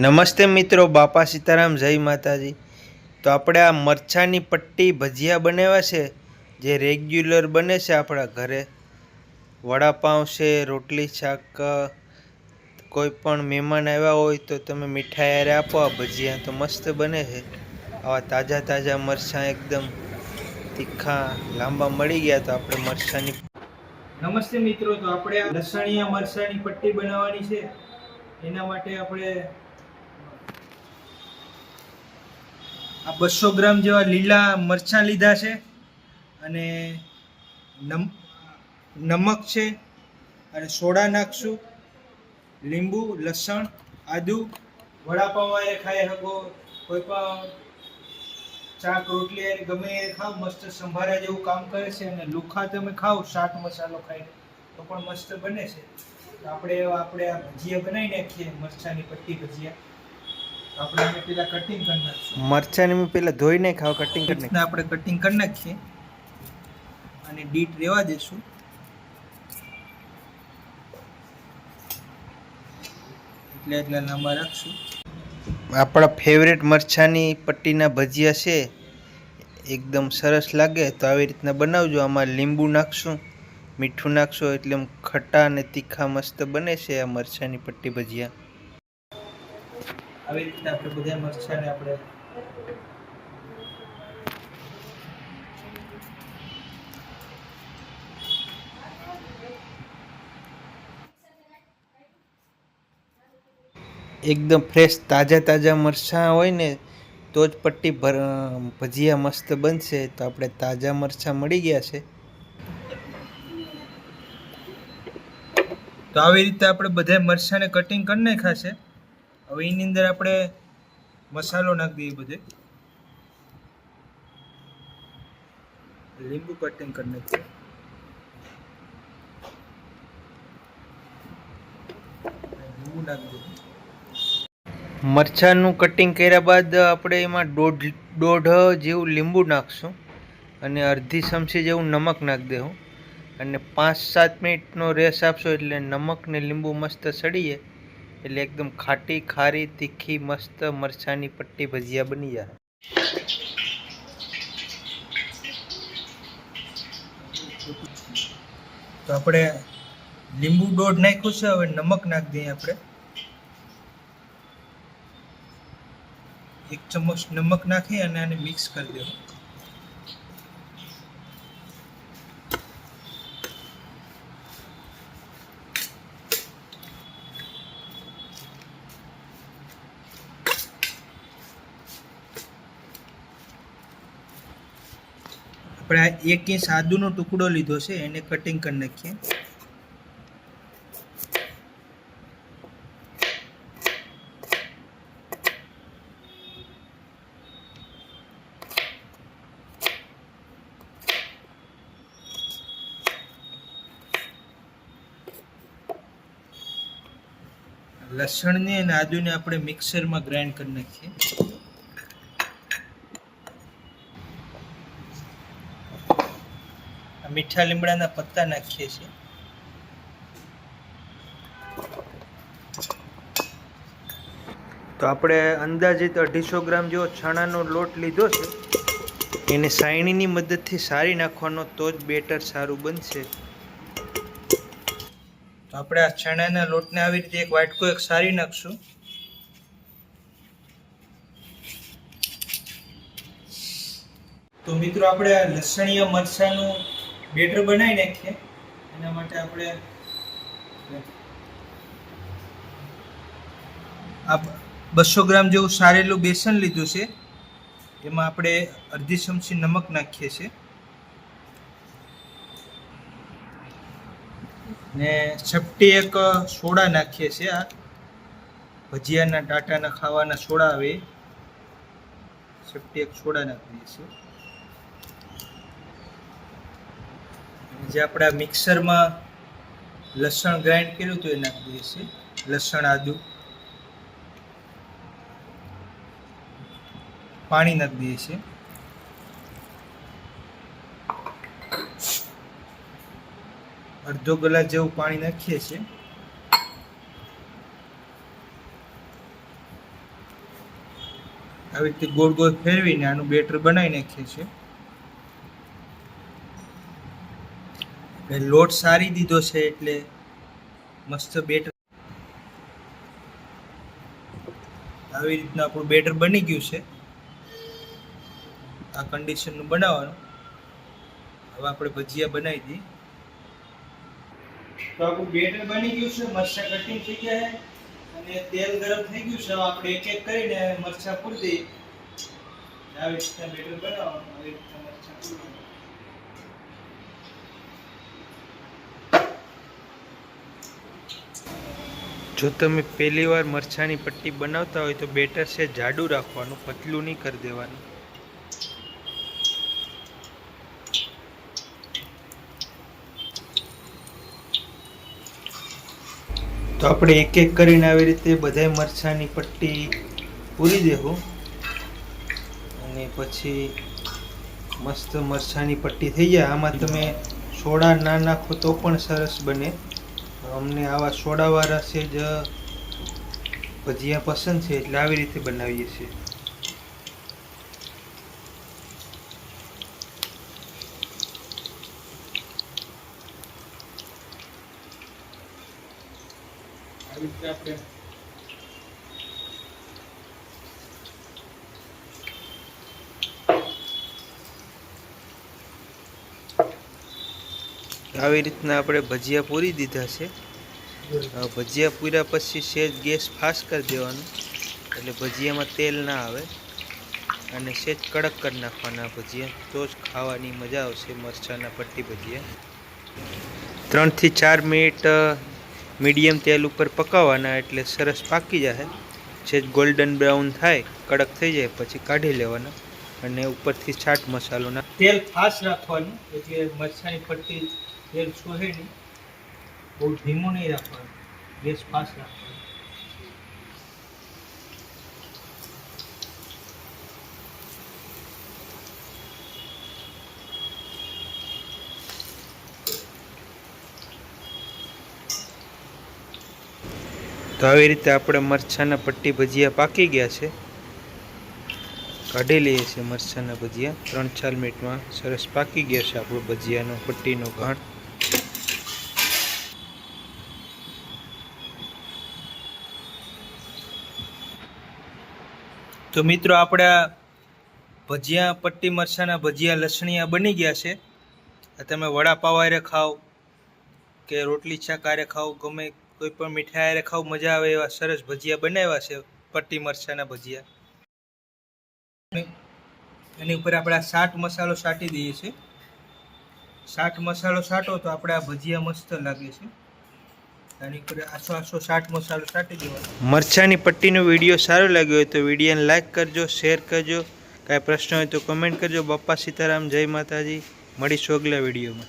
નમસ્તે મિત્રો, બાપા સીતારામ, જય માતાજી. તો આપણે આ મરચાંની પટ્ટી ભજીયા બનાવ્યા છે, જે રેગ્યુલર બને છે આપણા ઘરે. વડાપાઉં છે, રોટલી, શાક, કોઈ પણ મહેમાન આવ્યા હોય તો તમે મીઠાઈ યારે આપો, આ ભજીયા તો મસ્ત બને છે. આવા તાજા તાજા મરચાં એકદમ તીખા, લાંબા મળી ગયા તો આપણે મરચાંની નમસ્તે મિત્રો, તો આપણે લસણિયા મરચાંની પટ્ટી બનાવવાની છે. એના માટે આપણે આ બસો ગ્રામ જેવા લીલા મરચાં લીધા છે અને નમ, નમક છે અને સોડા નાખશું, લીંબુ, લસણ, આદુ, વડાપાઉં એ ખાઈ શકો, કોઈ પણ ચાક, રોટલી એ ગમે એ ખાવ, મસ્ત સંભારા જેવું કામ કરે છે અને લુખા તમે ખાવ, શાક મસાલો ખાઈને, તો પણ મસ્ત બને છે. આપણે આપણે આ ભજીયા બનાવી નાખીએ, મરચાંની પટ્ટી ભજીયા. આપણે એને પહેલા કટિંગ કરી નાખીશું. મરચાંની મેં પેલા ધોઈને ખાવ કટિંગ કરી નાખીએ આપણે કટિંગ કરી નાખીએ. અને ડીટ રેવા દેશું. એટલે એટલા લાંબા રાખશું. આપણા ફેવરેટ મરચાંની પટ્ટીના ભજીયા છે એકદમ સરસ લાગે તો આવી રીતના બનાવજો. આમાં લીંબુ નાખશું મીઠું નાખશો એટલે એમ ખટ્ટા અને તીખા મસ્ત બને છે આ મરચાંની પટ્ટી ભજીયા. આવી રીતે આપણે બધા મરચાને આપણે એકદમ ફ્રેશ તાજા તાજા મરચાં હોય ને, તો જ પટ્ટી ભર, ભજીયા મસ્ત બનશે. તો આપણે તાજા મરચાં મળી ગયા છે. તો આવી રીતે આપણે બધા મરચાંને કટિંગ કરી નાખ્યા છે. હવે એની અંદર આપણે મસાલો નાખી દઈએ બધે. લીંબુ કટિંગ કરી નાખીએ. લીંબુ મરચાંનું કટિંગ કર્યા બાદ આપણે એમાં દોઢ દોઢ જેવું લીંબુ નાખશું. અને અડધી ચમચી જેવું નમક નાખી દેવું. અને પાંચ, સાત મિનિટનો રેસ આપશો એટલે નમક ને લીંબુ મસ્ત સડીએ. એટલે એકદમ ખાટી, ખારી, તીખી, મસ્ત મરચાની પટ્ટી ભજીયા બની જાય. તો આપણે લીંબુ દોઢ નાખ્યું છે, હવે નમક નાખી દઈએ આપણે. એક ચમચ નમક નાખી અને આને મિક્સ કરી દેવું આપણે આ એક ઇંચ આદુનો ટુકડો લીધો છે, એને કટિંગ કરી નાખીએ. લસણને અને આદુને આપણે મિક્સરમાં ગ્રાઇન્ડ કરી નાખીએ. મીઠા લીમડાના પત્તા નાખીએ છીએ. તો આપણે અંદાજિત અઢીસો ગ્રામ જેવો ચણાનો લોટ લીધો છે. એને સાયણીની મદદથી સારી નાખવાનો તો જ બેટર સારું બનશે. તો આપણે આ ચણાના લોટને આવી રીતે એક વાટકો એક સારી નાખશું. તો મિત્રો આપણે લસણીયા મરચાંનું બેટર બનાવી નાખીએ. એના માટે આપણે આ બસો ગ્રામ જેવું સારેલું બેસન લીધું છે. એમાં આપણે અડધી ચમચી નમક નાખીએ છીએ. ને છપટી એક સોડા નાખીએ છીએ આ. ભજીયાના ટાટાના ખાવાના સોડા આવે. છપટી એક સોડા નાખીએ છીએ. જે આપણે મિક્સરમાં લસણ ગ્રાઇન્ડ કર્યું હતું એ નાખી દઈએ છીએ લસણ આદુ. પાણી નાખી દઈએ છીએ. અડધો ગ્લાસ જેવું પાણી નાખીએ છીએ. આવી રીતે ગોળ ગોળ ફેરવીને આનું બેટર બનાવી નાખીએ છીએ. લોટ સારી દીધો છે એટલે મસ્ત બેટર આવી રીતના આપણું બેટર બની ગયું છે. આ કન્ડિશનનું બનાવવાનું. હવે આપણે ભજીયા બનાવી દઈએ. તો આપણું બેટર બની ગયું છે, મરચા કટિંગ થઈ ગયા અને તેલ ગરમ થઈ ગયું છે. આપણે એક એક કરીને મરચા પૂરી દઈએ. આવી રીતના બેટર બનાવવાનું, આવી રીતના મરચા પૂરવાનું જો તમે પહેલી વાર મરચાંની પટ્ટી બનાવતા હોય તો બેટર છે જાડું રાખવાનું, પતલું નહીં કરી દેવાનું. તો આપણે એક એક કરીને આવી રીતે બધાય મરચાંની પટ્ટી પૂરી દેવું અને પછી મસ્ત મરચાંની પટ્ટી થઈ જાય. આમાં તમે સોડા ના નાખો તો પણ સરસ બને. અમને આવા સોડાવાળા છે જ, ભજીયા પસંદ છે એટલે આવી રીતે બનાવીએ છીએ. આવી રીતે આપણે આવી રીતના આપણે ભજીયા પૂરી દીધા છે. ભજીયા પૂર્યા પછી સેજ ગેસ ફાસ્ટ કરી દેવાનો. એટલે ભજીયામાં તેલ ના આવે. અને સેજ કડક કરી નાખવાના ભજીયા. તો જ ખાવાની મજા આવશે મરચાંના પટ્ટી ભજીયા. ત્રણથી ચાર મિનિટ મીડિયમ તેલ ઉપર પકાવવાના એટલે સરસ પાકી જાય સેજ ગોલ્ડન બ્રાઉન થાય કડક થઈ જાય પછી કાઢી લેવાના. અને ઉપરથી છાટ મસાલો ના તેલ ફાસ્ટ રાખવાનું એટલે મરચાંની પટ્ટી તેલ સોહે નહીં? બહુ ધીમું નહીં રાખવાનું. ગેસ ફાસ્ટ રાખવાનો. તો આવી રીતે આપણે મરચાંના પટ્ટી ભજીયા પાકી ગયા છે. કાઢી લઈએ છીએ મરચાંના ભજીયા. ત્રણ ચાર મિનિટમાં સરસ પાકી ગયા છે આપણો ભજીયાનો પટ્ટીનો ઘાણ. તો મિત્રો આપણા ભજીયા, પટ્ટી મરચાંના ભજીયા લસણીયા બની ગયા છે. તમે વડાપાવ હારે ખાઓ કે રોટલી શાક આરે ખાઓ, ગમે કોઈ પણ મીઠાઈ આરે ખાઓ, મજા આવે એવા સરસ ભજીયા બનાવ્યા છે પટ્ટી મરચાંના ભજીયા. એની ઉપર આપણે સાટ મસાલો છાંટી દઈએ છીએ. સાટ મસાલો છાંટો તો આપણે ભજીયા મસ્ત લાગે છે. એની ઉપર આસો આસો ચાટ મસાલો છાંટી દેવાનો. મરચાંની પટ્ટીનો વીડિયો સારો લાગ્યો હોય તો વિડીયોને લાઇક કરજો, શેર કરજો. કાંઈ પ્રશ્ન હોય તો કમેન્ટ કરજો. બાપા સીતારામ, જય માતાજી. મળીશું અગલા વિડીયોમાં.